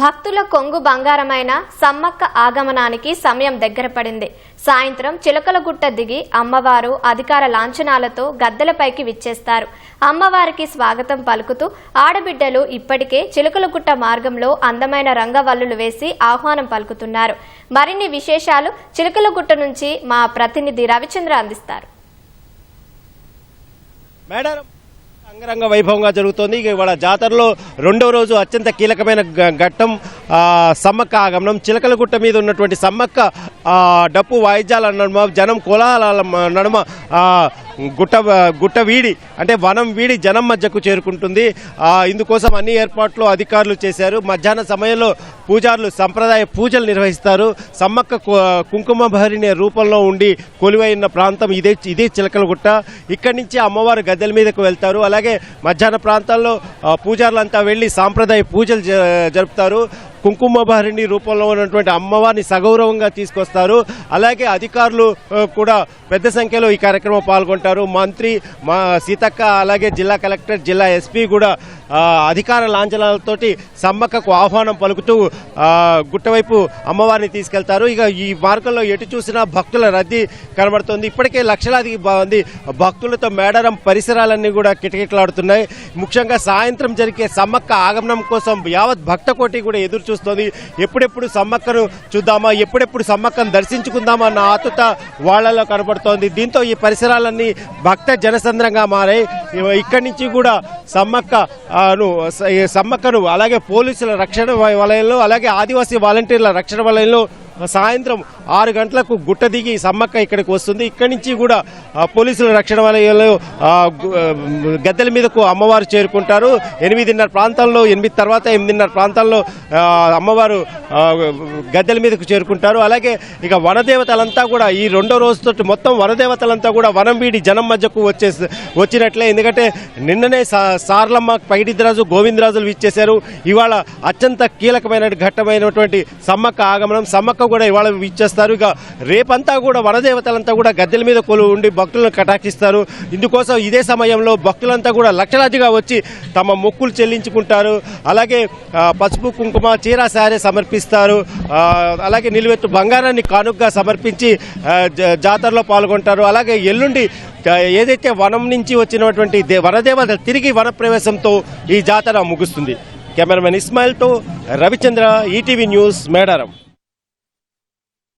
భక్తుల కొంగు బంగారమైన సమ్మక్క ఆగమనానికి సమయం దగ్గర పడింది. సాయంత్రం చిలకలగుట్ట దిగి అమ్మవారు అధికార లాంఛనాలతో గద్దెలపైకి విచ్చేస్తారు. అమ్మవారికి స్వాగతం పలుకుతూ ఆడబిడ్డలు ఇప్పటికే చిలకలగుట్ట మార్గంలో అందమైన రంగవల్లులు వేసి ఆహ్వానం పలుకుతున్నారు. మరిన్ని విశేషాలు చిలకలగుట్ట నుంచి మా ప్రతినిధి రవిచంద్ర అందిస్తారు. అంగరంగ వైభవంగా జరుగుతోంది. ఇక ఇవాళ జాతరలో రెండో రోజు అత్యంత కీలకమైన ఘట్టం సమ్మక్క ఆగమనం. చిలకలగుట్ట మీద ఉన్నటువంటి సమ్మక్క డప్పు వాయిద్యాల నడుమ జనం కోలాహల నడుమ గుట్ట గుట్ట వీడి అంటే వనం వీడి జనం మధ్యకు చేరుకుంటుంది. ఇందుకోసం అన్ని ఏర్పాట్లు అధికారులు చేశారు. మధ్యాహ్న సమయంలో పూజారులు సంప్రదాయ పూజలు నిర్వహిస్తారు. సమ్మక్క కు- కుంకుమ భరిణి రూపంలో ఉండి కొలువైన ప్రాంతం ఇదే ఇదే చిలకలగుట్ట ఇక్కడి నుంచి అమ్మవారు గద్దెల మీదకు వెళ్తారు. అలాగే మధ్యాహ్న ప్రాంతాల్లో పూజారులంతా వెళ్ళి సాంప్రదాయ పూజలు జ- జరుపుతారు. కుంకుమభరణి రూపంలో ఉన్నటువంటి అమ్మవారిని సగౌరవంగా తీసుకొస్తారు. అలాగే అధికారులు కూడా పెద్ద సంఖ్యలో ఈ కార్యక్రమం పాల్గొంటారు. మంత్రి మా సీతక్క అలాగే జిల్లా కలెక్టర్ జిల్లా ఎస్పీ కూడా అధికార లాంఛనాలతోటి సమ్మక్కకు ఆహ్వానం పలుకుతూ గుట్టవైపు అమ్మవారిని తీసుకెళ్తారు. ఇక ఈ మార్గంలో ఎటు చూసినా భక్తుల రద్దీ కనబడుతుంది. ఇప్పటికే లక్షలాది మంది భక్తులతో మేడారం పరిసరాలన్నీ కూడా కిటకిటలాడుతున్నాయి. ముఖ్యంగా సాయంత్రం జరిగే సమ్మక్క ఆగమనం కోసం యావత్ భక్త కోటి కూడా ఎదురు చూస్తోంది. ఎప్పుడెప్పుడు సమ్మక్కను చూద్దామా ఎప్పుడెప్పుడు సమ్మక్కను దర్శించుకుందామా అన్న ఆతుత వాళ్ళలో కనబడుతోంది. దీంతో ఈ పరిసరాలన్నీ భక్త జనసంద్రంగా మారాయి. ఇక్కడి నుంచి కూడా సమ్మక్క సమ్మక్కను అలాగే పోలీసుల రక్షణ వలయంలో అలాగే ఆదివాసీ వాలంటీర్ల రక్షణ వలయంలో సాయంత్రం ఆరు గంటలకు గుట్ట దిగి సమ్మక్క ఇక్కడికి వస్తుంది. ఇక్కడి నుంచి కూడా పోలీసుల రక్షణ వలయంలో గద్దెల మీదకు అమ్మవారు చేరుకుంటారు. ఎనిమిదిన్నర ప్రాంతాల్లో ఎనిమిది తర్వాత ఎనిమిదిన్నర ప్రాంతాల్లో అమ్మవారు గద్దెల మీదకు చేరుకుంటారు. అలాగే ఇక వనదేవతలంతా కూడా ఈ రెండో రోజుతో మొత్తం వనదేవతలంతా కూడా వనం వీడి జనం మధ్యకు వచ్చే వచ్చినట్లే. ఎందుకంటే నిన్ననే సార్లమ్మ పైడిద్రాజు గోవిందరాజులు ఇచ్చేశారు ఇవాళ అత్యంత కీలకమైన ఘట్టమైనటువంటి సమ్మక్క ఆగమనం. సమ్మక్క కూడా ఇవాళ ఇచ్చేస్తారు. ఇక రేపంతా కూడా వనదేవతలంతా కూడా గద్దెల మీద కొలు ఉండి భక్తులను కటాక్షిస్తారు. ఇందుకోసం ఇదే సమయంలో భక్తులంతా కూడా లక్షలాదిగా వచ్చి తమ మొక్కులు చెల్లించుకుంటారు. అలాగే పసుపు కుంకుమ చీర సారే సమర్పిస్తారు. అలాగే నిలువెత్తు బంగారాన్ని కానుకగా సమర్పించి జాతరలో పాల్గొంటారు. అలాగే ఎల్లుండి ఏదైతే వనం నుంచి వచ్చినటువంటి దే- వనదేవత తిరిగి వన ప్రవేశంతో ఈ జాతర ముగుస్తుంది. కెమెరామెన్ ఇస్మాయిల్తో రవిచంద్ర ఈటీవీ న్యూస్ మేడారం.